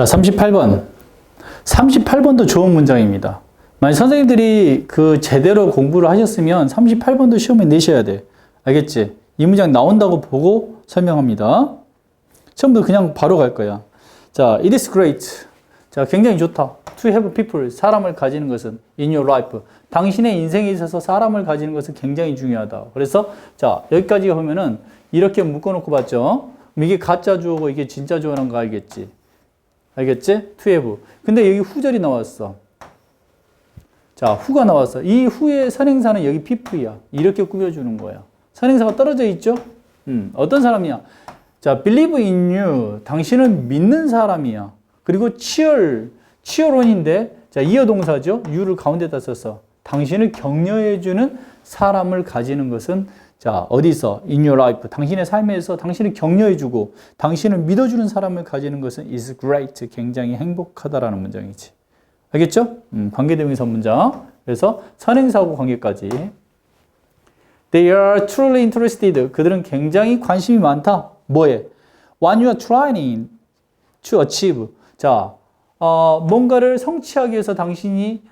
자, 38번. 38번도 좋은 문장입니다. 만약 선생님들이 그 제대로 공부를 하셨으면 38번도 시험에 내셔야 돼. 알겠지? 이 문장 나온다고 보고 설명합니다. 처음부터 그냥 바로 갈 거야. 자, it is great. 자, 굉장히 좋다. To have people. 사람을 가지는 것은 in your life. 당신의 인생에 있어서 사람을 가지는 것은 굉장히 중요하다. 그래서 자, 여기까지 보면은 이렇게 묶어놓고 봤죠? 이게 가짜 주어고 이게 진짜 주어라는 거 알겠지? 알겠지? have. 근데 여기 후절이 나왔어. 자, 후가 나왔어. 이 후의 선행사는 여기 people이야. 이렇게 꾸며주는 거야. 선행사가 떨어져 있죠? 음, 어떤 사람이야? 자, believe in you. 당신은 믿는 사람이야. 그리고 cheer, cheer온인데, 자, 이어 동사죠? you를 가운데다 썼어. 당신을 격려해주는 사람을 가지는 것은, 자, 어디서? in your life. 당신의 삶에서 당신을 격려해주고, 당신을 믿어주는 사람을 가지는 것은 is great. 굉장히 행복하다라는 문장이지. 알겠죠? 음, 관계대명사 문장. 그래서 선행사하고 관계까지. They are truly interested. 그들은 굉장히 관심이 많다. 뭐에? When you are trying to achieve. 자, 어, 뭔가를 성취하기 위해서 당신이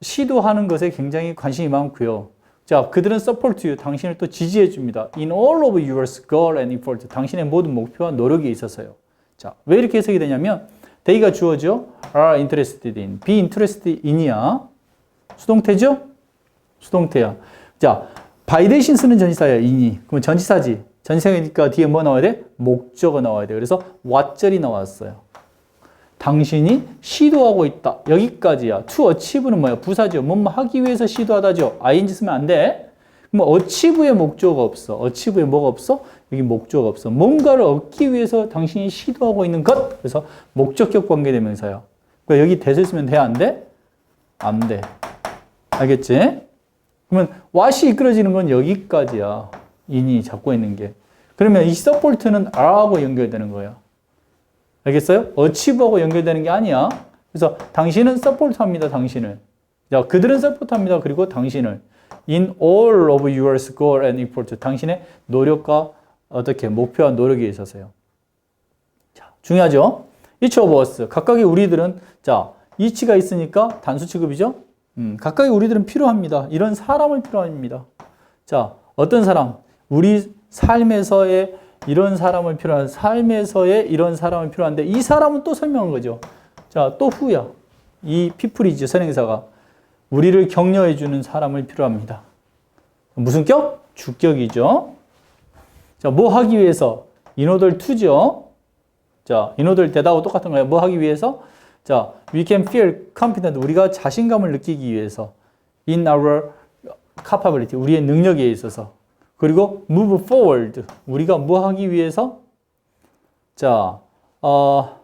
시도하는 것에 굉장히 관심이 많고요. 자, 그들은 support you. 당신을 또 지지해 줍니다. In all of your goal and effort. 당신의 모든 목표와 노력에 있어서요. 자, 왜 이렇게 해석이 되냐면 they가 주어죠. are interested in. be interested in이야. 수동태죠? 수동태야. 자, by 대신 쓰는 전치사야, in이. 그럼 전치사지. 전치사니까 뒤에 뭐 나와야 돼? 목적어 나와야 돼. 그래서 what절이 나왔어요. 당신이 시도하고 있다. 여기까지야. to achieve는 뭐야? 부사죠. 뭐뭐 하기 위해서 시도하다죠. ing 쓰면 안 돼. 그럼 achieve의 목적어가 없어. achieve의 뭐가 없어? 여기 목적어가 없어. 뭔가를 얻기 위해서 당신이 시도하고 있는 것. 그래서 목적격 관계대명사야. 그러니까 여기 대을 쓰면 돼? 안 돼? 안 돼. 알겠지? 그러면 what이 이끌어지는 건 여기까지야. 인이 잡고 있는 게. 그러면 이 support는 are하고 연결되는 거야. 알겠어요? achieve하고 연결되는 게 아니야. 그래서 당신은 support 합니다. 당신을. 자, 그들은 support 합니다. 그리고 당신을. in all of your goal and effort. 당신의 노력과 어떻게 목표와 노력에 있어서요. 자, 중요하죠? each of us. 각각의 우리들은 자, each가 있으니까 단수 취급이죠? 음, 각각의 우리들은 필요합니다. 이런 사람을 필요합니다. 자, 어떤 사람? 우리 삶에서의 이런 사람을 필요한 삶에서의 이런 사람을 필요한데 이 사람은 또 설명한 거죠. 자, 또 후야. 이 피플이죠. 선행사가 우리를 격려해 주는 사람을 필요합니다. 무슨 격? 주격이죠. 자, 뭐 하기 위해서? 인호들 투죠. 자, 인호들 대다고 똑같은 거예요. 뭐 하기 위해서? 자, we can feel confident. 우리가 자신감을 느끼기 위해서 in our capability. 우리의 능력에 있어서. 그리고 move forward. 우리가 뭐 하기 위해서? 자, 어,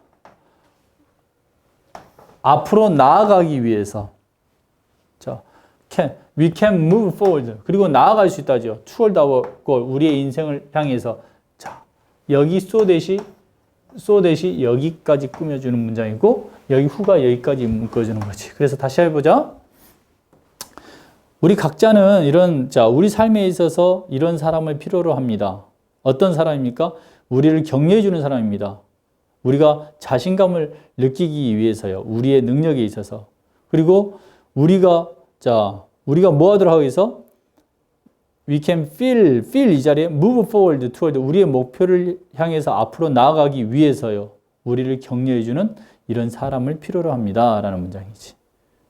앞으로 나아가기 위해서. 자, can, we can move forward. 그리고 나아갈 수 있다죠. toward our goal. 우리의 인생을 향해서. 자, 여기 so 대시, so 대시 여기까지 꾸며주는 문장이고, 여기 후가 여기까지 묶어주는 거지. 그래서 다시 해보자. 우리 각자는 이런, 자, 우리 삶에 있어서 이런 사람을 필요로 합니다. 어떤 사람입니까? 우리를 격려해주는 사람입니다. 우리가 자신감을 느끼기 위해서요. 우리의 능력에 있어서. 그리고 우리가, 자, 우리가 뭐 하기 위해서? We can feel, feel 이 자리에 move forward toward 우리의 목표를 향해서 앞으로 나아가기 위해서요. 우리를 격려해주는 이런 사람을 필요로 합니다. 라는 문장이지.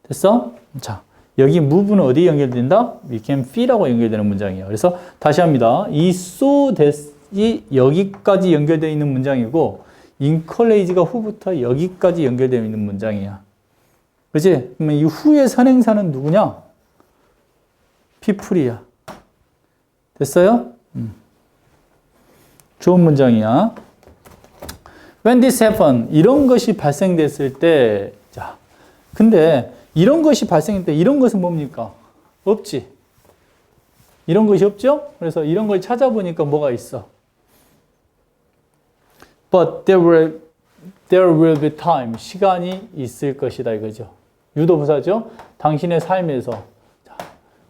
됐어? 자. 여기 move는 어디에 연결된다? We can feel하고 연결되는 문장이에요. 그래서 다시 합니다. 이 so that이 여기까지 연결되어 있는 문장이고 encourage가 후부터 여기까지 연결되어 있는 문장이야. 그지? 그러면 이 후의 선행사는 누구냐? people이야. 됐어요? 음. 좋은 문장이야. When this happen, 이런 것이 발생됐을 때, 자, 근데 이런 것이 발생할 때 이런 것은 뭡니까? 없지. 이런 것이 없죠? 그래서 이런 걸 찾아보니까 뭐가 있어? But there will, there will be time. 시간이 있을 것이다 이거죠. 유도부사죠? 당신의 삶에서.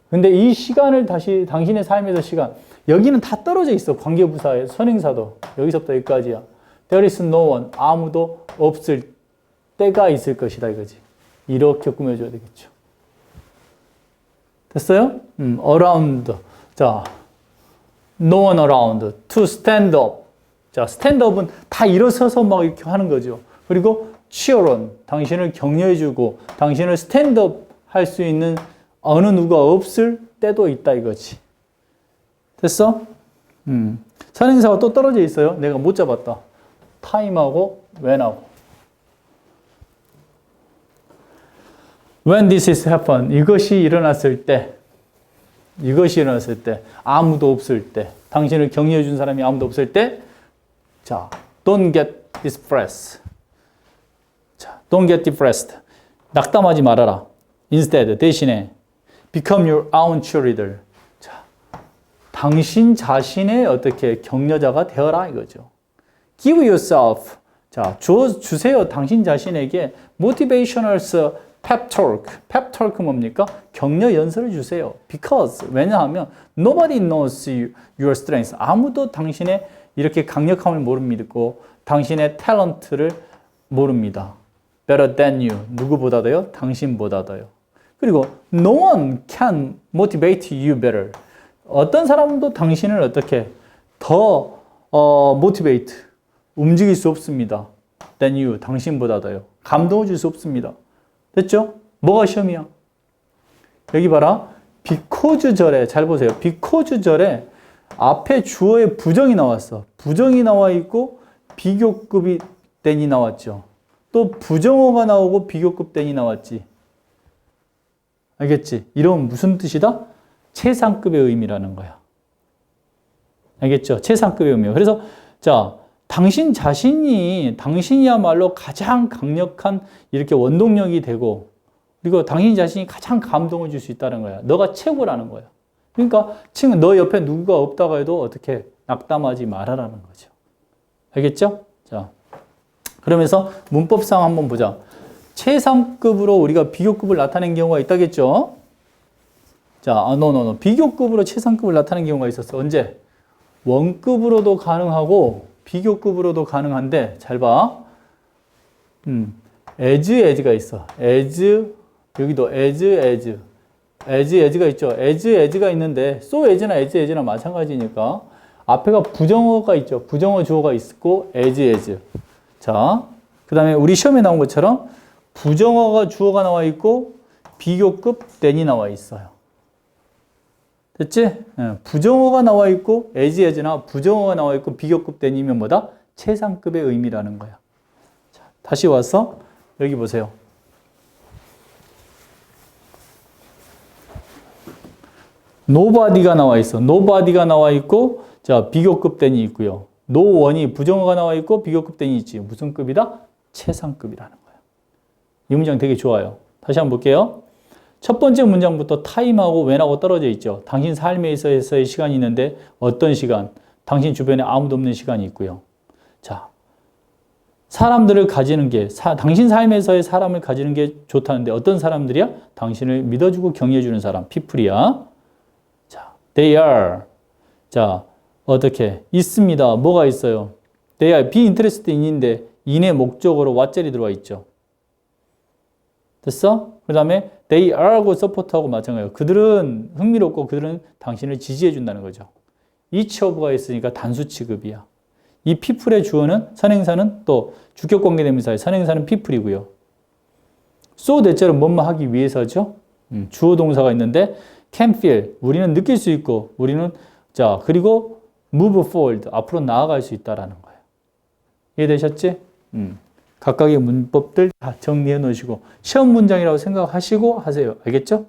근데 이 시간을 다시 당신의 삶에서 시간. 여기는 다 떨어져 있어. 관계부사의 선행사도. 여기서부터 여기까지야. There is no one. 아무도 없을 때가 있을 것이다 이거지. 이렇게 꾸며줘야 되겠죠. 됐어요? 음, around. 자, no one around. to stand up. 자, stand up은 다 일어서서 막 이렇게 하는 거죠. 그리고 cheer on. 당신을 격려해주고, 당신을 stand up 할 수 있는 어느 누가 없을 때도 있다 이거지. 됐어? 음. 선행사가 또 떨어져 있어요. 내가 못 잡았다. time하고 when하고. When this is happen, 이것이 일어났을 때, 이것이 일어났을 때, 아무도 없을 때, 당신을 격려해 준 사람이 아무도 없을 때, 자, don't get depressed. 자, don't get depressed. 낙담하지 말아라. Instead, 대신에, become your own cheerleader. 자, 당신 자신의 어떻게 격려자가 되어라 이거죠. Give yourself. 자, 주, 주세요. 당신 자신에게 motivational pep talk 뭡니까? 격려 연설을 주세요. Because 왜냐하면 nobody knows you, your strengths. 아무도 당신의 이렇게 강력함을 모릅니고 당신의 탤런트를 모릅니다. Better than you. 누구보다도요? 당신보다도요. 그리고 no one can motivate you better. 어떤 사람도 당신을 어떻게 더 어, motivate 움직일 수 없습니다. than you 당신보다도요. 감동을 줄 수 없습니다. 됐죠? 뭐가 시험이야? 여기 봐라. because 절에 잘 보세요. because 절에 앞에 주어의 부정이 나왔어. 부정이 나와 있고 비교급이 then이 나왔죠. 또 부정어가 나오고 비교급 then이 나왔지. 알겠지? 이런 무슨 뜻이다? 최상급의 의미라는 거야. 알겠죠? 최상급의 의미예요. 그래서 자, 당신 자신이 당신이야말로 가장 강력한 이렇게 원동력이 되고 그리고 당신 자신이 가장 감동을 줄 수 있다는 거야. 너가 최고라는 거야. 그러니까 지금 너 옆에 누구가 없다고 해도 어떻게 낙담하지 말아라는 거죠. 알겠죠? 자, 그러면서 문법상 한번 보자. 최상급으로 우리가 비교급을 나타낸 경우가 있다겠죠? 자, 아, no. 비교급으로 최상급을 나타낸 경우가 있었어. 언제? 원급으로도 가능하고 비교급으로도 가능한데 잘 봐. 음, as, as가 있어. as 여기도 as, as, as, as가 있죠. as, as가 있는데 so as나 as, as나 마찬가지니까 앞에가 부정어가 있죠. 부정어 주어가 있고 as, as. 자, 그 다음에 우리 시험에 나온 것처럼 부정어가 주어가 나와 있고 비교급 then이 나와 있어요. 됐지? 예, 부정어가 나와 있고 as, as나 부정어가 나와 있고 비교급 then이면 뭐다? 최상급의 의미라는 거야. 자, 다시 와서 여기 보세요. nobody가 나와 있어. nobody가 나와 있고 자, 비교급 then이 있고요. one이 부정어가 나와 있고 비교급 then이 있지. 무슨 급이다? 최상급이라는 거야. 이 문장 되게 좋아요. 다시 한번 볼게요. 첫 번째 문장부터 타임하고 when하고 떨어져 있죠. 당신 삶에 있어서의 시간이 있는데 어떤 시간? 당신 주변에 아무도 없는 시간이 있고요. 자, 사람들을 가지는 게 사, 당신 삶에서의 사람을 가지는 게 좋다는데 어떤 사람들이야? 당신을 믿어주고 격려해주는 사람, 피플이야. 자, they are. 자, 어떻게 있습니다. 뭐가 있어요? they are be interested in인데 in의 목적으로 what젤이 들어와 있죠. 됐어? 그 다음에 they are하고 support하고 마찬가지예요. 그들은 흥미롭고 그들은 당신을 지지해 준다는 거죠. each of가 있으니까 단수 취급이야. 이 people의 주어는 선행사는 또 주격 관계 대명사의 선행사는 people이고요. so 대체로 뭐뭐 하기 위해서죠. 음, 주어 동사가 있는데 can feel 우리는 느낄 수 있고 우리는 자 그리고 move forward 앞으로 나아갈 수 있다라는 거예요. 이해되셨지? 음. 각각의 문법들 다 정리해 놓으시고 시험 문장이라고 생각하시고 하세요. 알겠죠?